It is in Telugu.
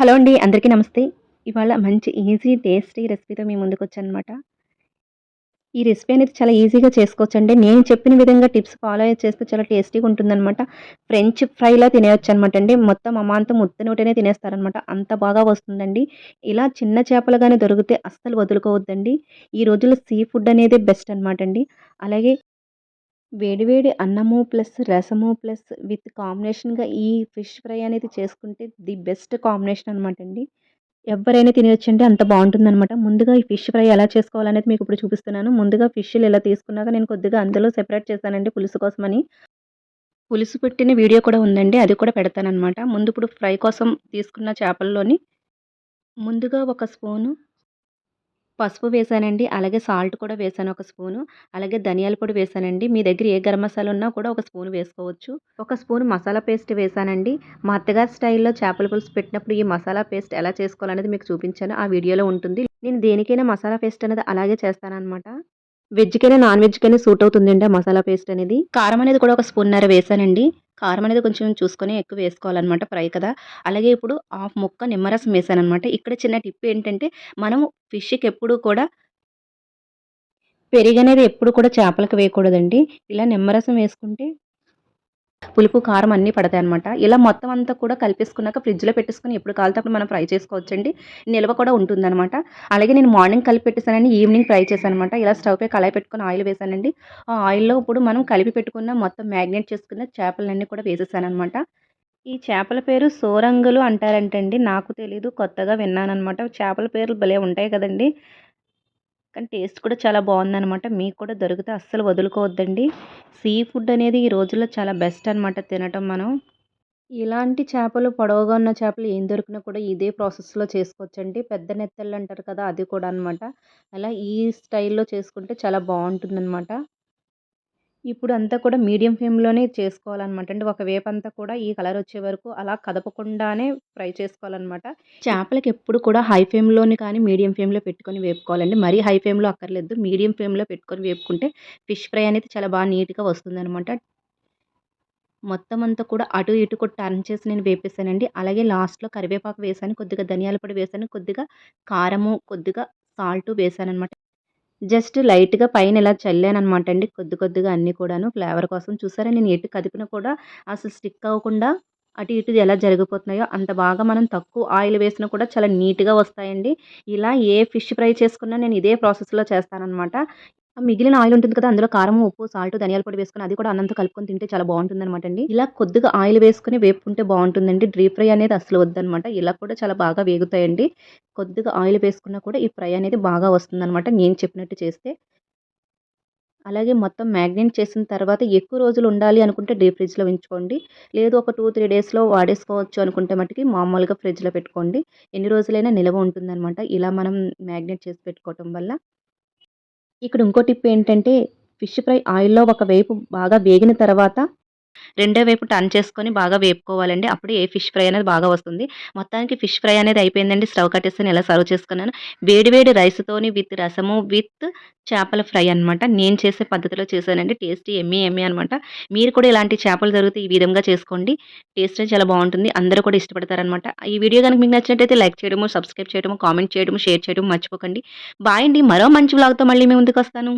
హలో అండి అందరికీ నమస్తే. ఇవాళ మంచి ఈజీ టేస్టీ రెసిపీతో మీ ముందుకు వచ్చానమాట. ఈ రెసిపీ అనేది చాలా ఈజీగా చేసుకోవచ్చండి. నేను చెప్పిన విధంగా టిప్స్ ఫాలో చేస్తే చాలా టేస్టీగా ఉంటుందన్నమాట. ఫ్రెంచ్ ఫ్రైలా తినేయచ్చు అనమాట అండి. మొత్తం అమాంతం ముత్తనోటనే తినేస్తారనమాట అంత బాగా వస్తుందండి. ఇలా చిన్న చేపలు కానీ దొరికితే అస్సలు వదులుకోవద్దండి. ఈ రోజుల్లో సీ ఫుడ్ అనేది బెస్ట్ అనమాట అండి. అలాగే వేడివేడి అన్నము ప్లస్ రసము ప్లస్ విత్ కాంబినేషన్‌గా ఈ ఫిష్ ఫ్రై అనేది చేసుకుంటే ది బెస్ట్ కాంబినేషన్ అనమాట అండి. ఎవరైనా తినవచ్చంటే అంత బాగుంటుందన్నమాట ముందుగా ఈ ఫిష్ ఫ్రై ఎలా చేసుకోవాలనేది మీకు ఇప్పుడు చూపిస్తున్నాను. ముందుగా ఫిష్‌లు ఇలా తీసుకున్నాక నేను కొద్దిగా అందులో సెపరేట్ చేశానండి పులుసు కోసమని. పులుసు పెట్టిన వీడియో కూడా ఉందండి. అది కూడా పెడతాననమాట. ముందు ఇప్పుడు ఫ్రై కోసం తీసుకున్న చేపల్లోని ముందుగా ఒక స్పూను పసుపు వేసానండి. అలాగే సాల్ట్ కూడా వేసాను ఒక స్పూను. అలాగే ధనియాల పొడి వేసానండి. మీ దగ్గర ఏ గరం మసాలా ఉన్నా కూడా ఒక స్పూన్ వేసుకోవచ్చు. ఒక స్పూన్ మసాలా పేస్ట్ వేసానండి. మా అత్తగారి స్టైల్‌లో చేపల పులుసు పెట్టినప్పుడు ఈ మసాలా పేస్ట్ ఎలా చేసుకోవాలనేది మీకు చూపించాను. ఆ వీడియోలో ఉంటుంది. నేను దేనికైనా మసాలా పేస్ట్ అనేది అలాగే చేస్తాననమాట. వెజ్‌కైనా, నాన్ వెజ్‌కైనా సూట్ అవుతుందండి ఆ మసాలా పేస్ట్ అనేది. కారం అనేది కూడా ఒక స్పూన్నర వేసానండి. కారం అనేది కొంచెం చూసుకొని ఎక్కువ వేసుకోవాలన్నమాట ఫ్రై కదా! అలాగే ఇప్పుడు హాఫ్ ముక్క నిమ్మరసం వేసాననమాట. ఇక్కడ చిన్న టిప్ ఏంటంటే మనం ఫిష్‌కి ఎప్పుడు కూడా పెరుగనేది ఎప్పుడు కూడా చేపలకు వేయకూడదండి. ఇలా నిమ్మరసం వేసుకుంటే పులుపు, కారం అన్నీ పడతాయి అనమాట ఇలా మొత్తం అంతా కూడా కలిపేసుకున్నాక ఫ్రిడ్జ్‌లో పెట్టేసుకొని ఎప్పుడు కాలితే అప్పుడు మనం ఫ్రై చేసుకోవచ్చండి. నిల్వ కూడా ఉంటుందన్నమాట. అలాగే నేను మార్నింగ్ కలిపి పెట్టేసానని ఈవినింగ్ ఫ్రై చేశాననమాట. ఇలా స్టవ్ పై కళాయి పెట్టుకుని ఆయిల్ వేసానండి. ఆ ఆయిల్‌లో ఇప్పుడు మనం కలిపి పెట్టుకున్న మొత్తం మ్యాగ్నేట్ చేసుకున్న చేపలన్నీ కూడా వేసేసాననమాట. ఈ చేపల పేరు సోరంగులు అంటారంటండి. నాకు తెలీదు. కొత్తగా విన్నానమాట చేపల పేర్లు భలే ఉంటాయి కదండీ! కానీ టేస్ట్ కూడా చాలా బాగుందనమాట మీకు కూడా దొరికితే అస్సలు వదులుకోవద్దండి. సీ ఫుడ్ అనేది ఈ రోజుల్లో చాలా బెస్ట్ అనమాట తినటం మనం. ఇలాంటి చేపలు పొడవుగా ఉన్న చేపలు ఏం దొరికినా కూడా ఇదే ప్రాసెస్లో చేసుకోవచ్చండి. పెద్ద నెత్తళ్ళు అంటారు కదా అది కూడా అనమాట అలా ఈ స్టైల్లో చేసుకుంటే చాలా బాగుంటుందన్నమాట. ఇప్పుడు అంతా కూడా మీడియం ఫ్లేమ్లోనే చేసుకోవాలన్నమాట. అండి ఒక వేపంతా అంతా కూడా ఈ కలర్ వచ్చే వరకు అలా కదపకుండానే ఫ్రై చేసుకోవాలన్నమాట. చేపలకి ఎప్పుడు కూడా హై ఫ్లేమ్లోనే కానీ మీడియం ఫ్లేమ్లో పెట్టుకొని వేపుకోవాలండి. మరీ హై ఫ్లేమ్లో అక్కర్లేదు. మీడియం ఫ్లేమ్లో పెట్టుకొని వేపుకుంటే ఫిష్ ఫ్రై అనేది చాలా బాగా నీట్గా వస్తుందన్నమాట. మొత్తం అంతా కూడా అటు ఇటు కూడా టర్న్ చేసి నేను వేపేసానండి. అలాగే లాస్ట్లో కరివేపాకు వేసాను కొద్దిగా ధనియాల పొడి వేసాను కొద్దిగా కారము కొద్దిగా సాల్ట్ వేసాను అనమాట జస్ట్ లైట్‌గా పైన ఇలా చల్లాననమాట అండి. కొద్ది కొద్దిగా అన్నీ కూడాను ఫ్లేవర్ కోసం. చూసారా నేను ఎటు కదిపినా కూడా అసలు స్టిక్ అవ్వకుండా అటు ఇటు ఎలా జరిగిపోతున్నాయో అంత బాగా మనం తక్కువ ఆయిల్ వేసినా కూడా చాలా నీట్‌గా వస్తాయండి. ఇలా ఏ ఫిష్ ఫ్రై చేసుకున్నా నేను ఇదే ప్రాసెస్‌లో చేస్తానన్నమాట మిగిలిన ఆయిల్ ఉంటుంది కదా! అందులో కారం, ఉప్పు, సాల్ట్, ధనియాల పొడి వేసుకుని అది కూడా అన్నంతో కలుపుకొని తింటే చాలా బాగుంటుంది అనమాట అండి. ఇలా కొద్దిగా ఆయిల్ వేసుకుని వేపుకుంటే బాగుంటుందండి. డీప్ ఫ్రై అనేది అసలు వద్దనమాట. ఇలా కూడా చాలా బాగా వేగుతాయండి. కొద్దిగా ఆయిల్ వేసుకున్నా కూడా ఈ ఫ్రై అనేది బాగా వస్తుందనమాట నేను చెప్పినట్టు చేస్తే. అలాగే మొత్తం మ్యాగ్నేట్ చేసిన తర్వాత ఎక్కువ రోజులు ఉండాలి అనుకుంటే డీప్ ఫ్రిడ్జ్‌లో ఉంచుకోండి. లేదు ఒక టూ త్రీ డేస్‌లో వాడేసుకోవచ్చు అనుకుంటే మట్టుకి మామూలుగా ఫ్రిడ్జ్‌లో పెట్టుకోండి. ఎన్ని రోజులైనా నిల్వ ఉంటుందనమాట. ఇలా మనం మ్యాగ్నేట్ చేసి పెట్టుకోవటం వల్ల. ఇక్కడ ఇంకో టిప్ ఏంటంటే ఫిష్ ఫ్రై ఆయిల్‌లో ఒక వైపు బాగా వేగిన తర్వాత రెండో వైపు టర్న్ చేసుకొని బాగా వేపుకోవాలండి. అప్పుడు ఏ ఫిష్ ఫ్రై అనేది బాగా వస్తుంది. మొత్తానికి ఫిష్ ఫ్రై అనేది అయిపోయిందండి. స్టవ్ కట్టేసి ఎలా సర్వ్ చేసుకున్నాను. వేడి వేడి రైస్‌తోని విత్ రసము, విత్ చేపల ఫ్రై అనమాట. నేను చేసే పద్ధతిలో చేశానండి. టేస్టీ ఎమ్మీ ఎమ్మీ అనమాట. మీరు కూడా ఇలాంటి చేపలు దొరికితే ఈ విధంగా చేసుకోండి. టేస్ట్ చాలా బాగుంటుంది. అందరూ కూడా ఇష్టపడతారనమాట. ఈ వీడియో కనుక మీకు నచ్చినట్టయితే లైక్ చేయడము, సబ్స్క్రైబ్ చేయడము, కామెంట్ చేయడము, షేర్ చేయడం మర్చిపోకండి. బాయ్ అండి. మరో మంచి వ్లాగ్‌తో మళ్ళీ మీ ముందుకొస్తాను.